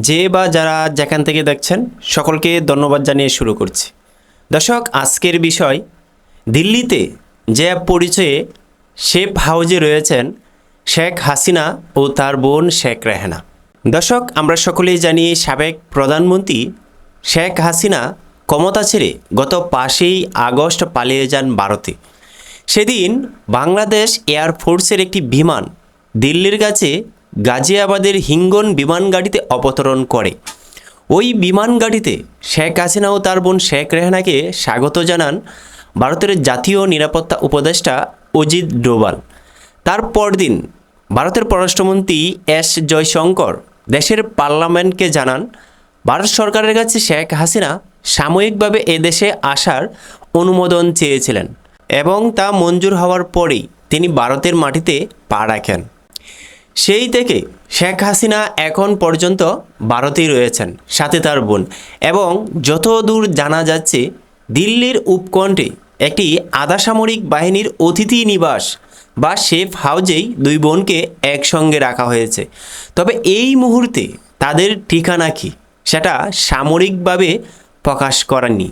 যে বা যারা যেখান থেকে দেখছেন, সকলকে ধন্যবাদ জানিয়ে শুরু করছি। দর্শক, আজকের বিষয়, দিল্লিতে যে পরিচয়ে শেফ হাউজে রয়েছেন শেখ হাসিনা ও তার বোন শেখ রেহানা। দর্শক, আমরা সকলেই জানি সাবেক প্রধানমন্ত্রী শেখ হাসিনা ক্ষমতা ছেড়ে গত পাঁচই আগস্ট পালিয়ে যান ভারতে। সেদিন বাংলাদেশ এয়ারফোর্সের একটি বিমান দিল্লির কাছে গাজিয়াবাদের হিঙ্গন বিমান গাড়িতে অবতরণ করে। ওই বিমান গাড়িতে শেখ হাসিনা ও তার বোন শেখ রেহানাকে স্বাগত জানান ভারতের জাতীয় নিরাপত্তা উপদেষ্টা অজিত ডোভাল। তার পরদিন ভারতের পররাষ্ট্রমন্ত্রী এস জয়শঙ্কর দেশের পার্লামেন্টকে জানান, ভারত সরকারের কাছে শেখ হাসিনা সাময়িকভাবে এদেশে আসার অনুমোদন চেয়েছিলেন এবং তা মঞ্জুর হওয়ার পরেই তিনি ভারতের মাটিতে পা রাখেন। সেই থেকে শেখ হাসিনা এখন পর্যন্ত ভারতেই রয়েছেন, সাথে তার বোন। এবং যতদূর জানা যাচ্ছে, দিল্লির উপকণ্ঠে একটি আধাসামরিক বাহিনীর অতিথি নিবাস বা সেফ হাউজেই দুই বোনকে একসঙ্গে রাখা হয়েছে। তবে এই মুহূর্তে তাদের ঠিকানা কী, সেটা সামরিকভাবে প্রকাশ করেননি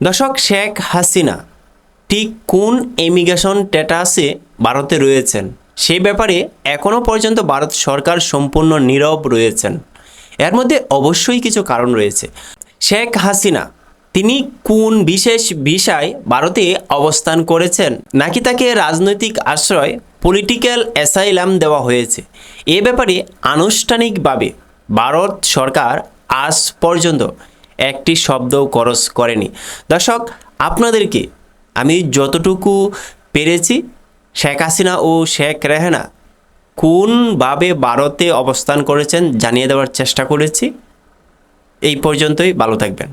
দর্শক, শেখ হাসিনা ঠিক কোন ইমিগ্রেশন স্ট্যাটাসে ভারতে রয়েছেন? সেই ব্যাপারে এখনও পর্যন্ত ভারত সরকার সম্পূর্ণ নীরব রয়েছেন। এর মধ্যে অবশ্যই কিছু কারণ রয়েছে। শেখ হাসিনা, তিনি কোন বিশেষ বিষয় ভারতে অবস্থান করেছেন নাকি তাকে রাজনৈতিক আশ্রয় পলিটিক্যাল অ্যাসাইলাম দেওয়া হয়েছে, এ ব্যাপারে আনুষ্ঠানিকভাবে ভারত সরকার আজ পর্যন্ত একটি শব্দও খরচ করেনি। দর্শক, আপনাদেরকে আমি যতটুকু পেরেছি শেখ হাসিনা ও শেখ রেহানা কোনভাবে ভারতে অবস্থান করেছেন জানিয়ে দেওয়ার চেষ্টা করেছি। এই পর্যন্তই, ভালো থাকবেন।